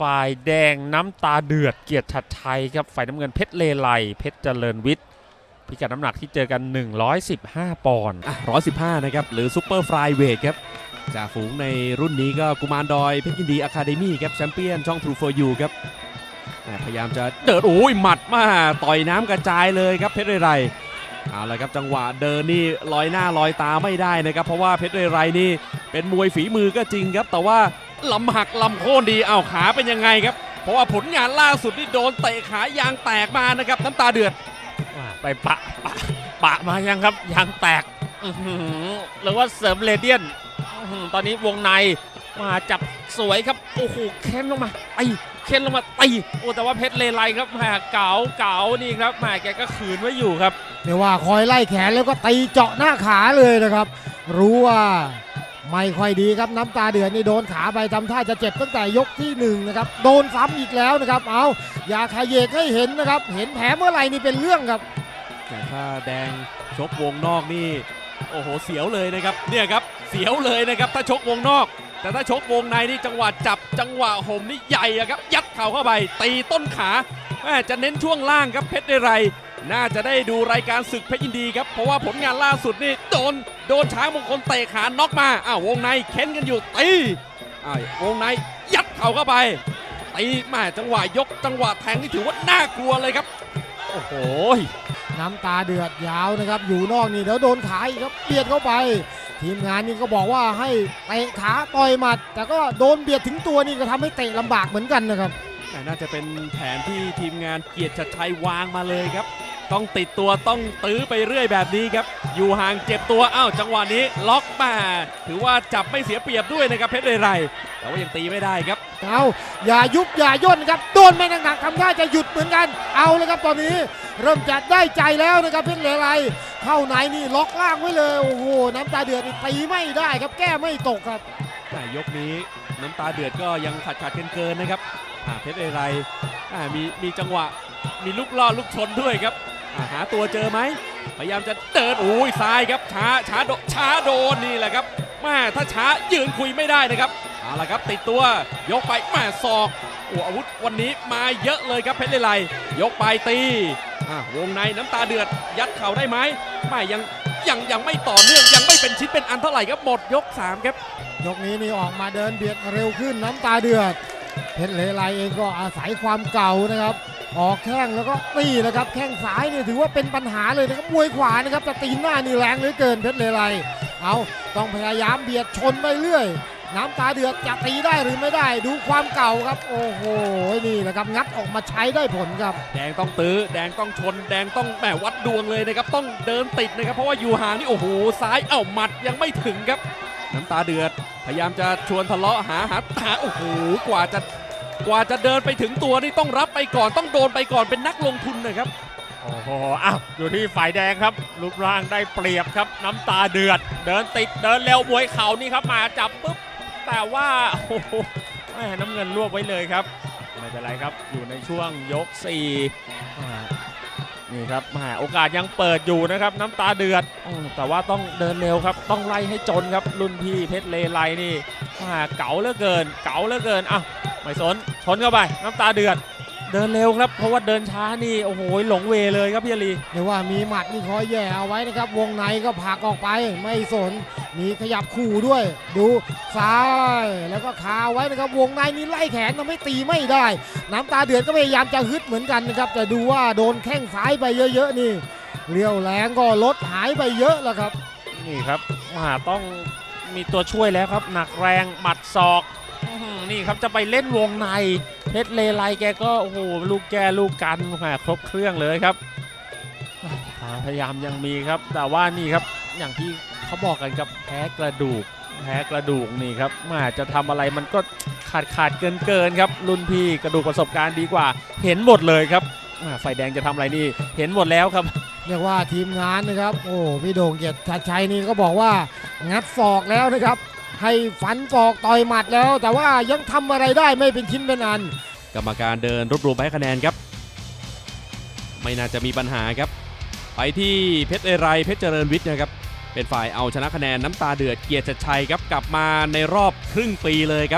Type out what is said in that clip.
ฝ่ายแดงน้ำตาเดือดเกียรติชัดชัยครับฝ่ายน้ำเงินเพชรเลไลเพชรเจริญวิทย์พิกัดน้ำหนักที่เจอกัน 115 ปอนด์อะ115 นะครับ หรือซูเปอร์ฟลายเวทครับจ่าฝูงในรุ่นนี้ก็กุมารดอยเพชรยินดีอะคาเดมี่ครับแชมเปี้ยนช่อง True for You ครับอะพยายามจะเดินโอ้ยหมัดมาต่อยน้ำกระจายเลยครับเพชรเรไรเอาละครับจังหวะเดินนี่ลอยหน้าลอยตาไม่ได้นะครับ เพราะว่าเพชรเรไรนี่เป็นมวยฝีมือก็จริงครับ แต่ว่า ลำหักลำโค่นดีเอาขาเป็นยังไงครับ เพราะว่าผลงานล่าสุดที่โดนเตะขายางแตกมานะครับน้ำตาเดือดอ่าไปปะปะปะมายังครับยางแตกอื้อหือหรือว่าเสริมเรเดียนอื้อหือตอนนี้วงในมาจับสวยครับโอ้โหเค้นลงมาไอเค้นลงมาตีโอ้แต่ว่าเพชรเลไลครับแหมเก๋าเก๋านี่ครับแหมแกก็ขืนไว้อยู่ครับเรียกว่าคอยไล่แขนแล้วก็ตีเจาะหน้าขาเลยนะครับ รู้ว่า ไม่ค่อยดีครับน้ำตาเดือดนี่โดนขาไปทำท่าจะเจ็บตั้งแต่ยกที่หนึ่งนะครับโดนซ้ำอีกแล้วนะครับ เอาอย่าขยเยกให้เห็นนะครับ เห็นแผลเมื่อไหร่นี่เป็นเรื่องครับ แต่ถ้าแดงชกวงนอกนี่โอ้โหเสียวเลยนะครับเนี่ยครับเสียวเลยนะครับถ้าชกวงนอก แต่ถ้าชกวงในนี่จังหวะจับจังหวะห่มนี่ใหญ่อะครับยัดเข่าเข้าไปตีต้นขาแม่จะเน้นช่วงล่างครับเพชรได้ไร น่าจะได้ดูรายการศึกเพชรยินดีครับ เพราะว่าผลงานล่าสุดนี่โดนโดนช้างมงคลเตะขาน็อกมาอ้าววงในเค้นกันอยู่ตีอ้าววงในยัดเข่าเข้าไปตีแม่จังหวะยกจังหวะแทงนี่ถือว่าน่ากลัวเลยครับ โอ้โหน้ำตาเดือดยาวนะครับ อยู่นอกนี่เดี๋ยวโดนขาอีกครับเบียดเข้าไป ทีมงานนี่ก็บอกว่าให้เตะขาต่อยหมัด แต่ก็โดนเบียดถึงตัวนี่ก็ทำให้เตะลำบากเหมือนกันนะครับแต่น่าจะเป็นแผนที่ทีมงานเกียรติชัดชัยวางมาเลยครับ ต้องติดตัวต้องตื้อไปเรื่อยแบบนี้ครับ อยู่ห่างเจ็บตัวอ้าวจังหวะนี้ล็อกมาถือว่าจับไม่เสียเปรียบด้วยนะครับเพชรเรไรแต่ว่ายังตีไม่ได้ครับ เอาอย่ายุบอย่าย่นนะครับโดนไม่หนักๆทำท่าจะหยุดเหมือนกัน เอาเลยครับตอนนี้ เริ่มจะได้ใจแล้วนะครับเพชรเลไลเข้าในนี่ล็อกล่างไว้เลยโอ้โหน้ำตาเดือดนี่ตีไม่ได้ครับแก้ไม่ตกครับแต่ยกนี้น้ำตาเดือดก็ยังขัดขัดเกินเกินๆนะครับอ่าเพชรเรไรอ่ามีมีจังหวะมีลูกล่อลูกชนด้วยครับอ่า หาตัวเจอไหมพยายามจะเดินโอ้ยซ้ายครับช้าช้าโดช้าโดนนี่แหละครับแม่ถ้าช้ายืนคุยไม่ได้นะครับเอาละครับติดตัวยกไปแม่ศอกโอ้อาวุธวันนี้มาเยอะเลยครับเพชรเรไรยกไปตีอ่าวงในน้ำตาเดือดยัดเข่าได้ไหมไม่ยังยังยังไม่ต่อเนื่องยังไม่เป็นชิ้นเป็นอันเท่าไหร่ครับหมดยกสามครับยกนี้นี่ออกมาเดินเบียดเร็วขึ้นน้ำตาเดือดเพชรเลไลเองก็อาศัยความเก่านะครับ ออกแข้งแล้วก็ตีนะครับ แข้งซ้ายเนี่ยถือว่าเป็นปัญหาเลยนะครับมวยขวานะครับแต่ตีนหน้านี่แรงเหลือเกินเพชรเลไลเอาต้องพยายามเบียดชนไปเรื่อย น้ำตาเดือดจะตีได้หรือไม่ได้ ดูความเก่าครับ โอ้โหนี่นะครับงัดออกมาใช้ได้ผลครับ แดงต้องตื้อแดงต้องชน แดงต้องแหมวัดดวงเลยนะครับ ต้องเดินติดนะครับ เพราะว่าอยู่ห่างนี่โอ้โหซ้ายเอ้าหมัดยังไม่ถึงครับ น้ำตาเดือดพยายามจะชวนทะเลาะหาหาหาโอ้โหกว่าจะ กว่าจะเดินไปถึงตัวนี่ต้องรับไปก่อนต้องโดนไปก่อนเป็นนักลงทุนนะครับโอ้โหอ้าวอยู่ที่ฝ่ายแดงครับรูปร่างได้เปรียบครับ น้ำตาเดือด เดินติดเดินเร็วบวยเข่านี่ครับมาจับปุ๊บแต่ว่าโอ้โหน้ำเงินรวบไว้เลยครับไม่เป็นไรครับอยู่ในช่วงยก4อ่ นี่ครับแหมาโอกาสยังเปิดอยู่นะครับ น้ำตาเดือดอแต่ว่าต้องเดินเร็วครับ ต้องไล่ให้จนครับรุ่นพี่เพชรเลไลนี่แหมาเก๋าเหลือเกิน เก๋าเหลือเกินอะไม่สนชนเข้าไป น้ำตาเดือด เดินเร็วครับ เพราะว่าเดินช้านี่โอ้โหหลงเวเลยครับพี่ลีเรียกว่ามีหมัดนี่คอยแย่เอาไว้นะครับ วงในก็ผลักออกไปไม่สนมีขยับขู่ด้วย ดูซ้ายแล้วก็คาไว้นะครับวงในนี่ไล่แขนทำให้ตีไม่ได้ น้ำตาเดือดก็พยายามจะฮึดเหมือนกันนะครับแต่ดูว่าโดนแข้งซ้ายไปเยอะๆนี่เรียวแรงก็ลดหายไปเยอะแล้วครับ นี่ครับมาต้องมีตัวช่วยแล้วครับ หนักแรงหมัดศอกนี่ครับจะไปเล่นวงในเพชรเลไลแกก็โอ้โหลูกแกลูกกันแหมครบเครื่องเลยครับพยายามยังมีครับ แต่ว่านี่ครับ อย่างที่เขาบอกกันครับแพ้กระดูก แพ้กระดูกนี่ครับแมาจะทำอะไรมันก็ขาดขาดเกินเกินครับรุ่นพี่กระดูกประสบการณ์ดีกว่า เห็นหมดเลยครับอ่าไฟแดงจะทำอะไรนี่เห็นหมดแล้วครับ เรียกว่าทีมงานนะครับ โอ้พี่โด่งเกียรติชัดชัยนี่ก็บอกว่างัดศอกแล้วนะครับ ให้ฟันศอกต่อยหมัดแล้ว แต่ว่ายังทำอะไรได้ไม่เป็นชิ้นเป็นอัน กรรมการเดินรวบรวมไปให้คะแนนครับ ไม่น่าจะมีปัญหาครับ ไปที่เพชรเอไรเพชรเจริญวิทย์นะครับ เป็นฝ่ายเอาชนะคะแนนน้ำตาเดือดเกียรติชัดชัยครับกลับมาในรอบครึ่งปีเลยครับ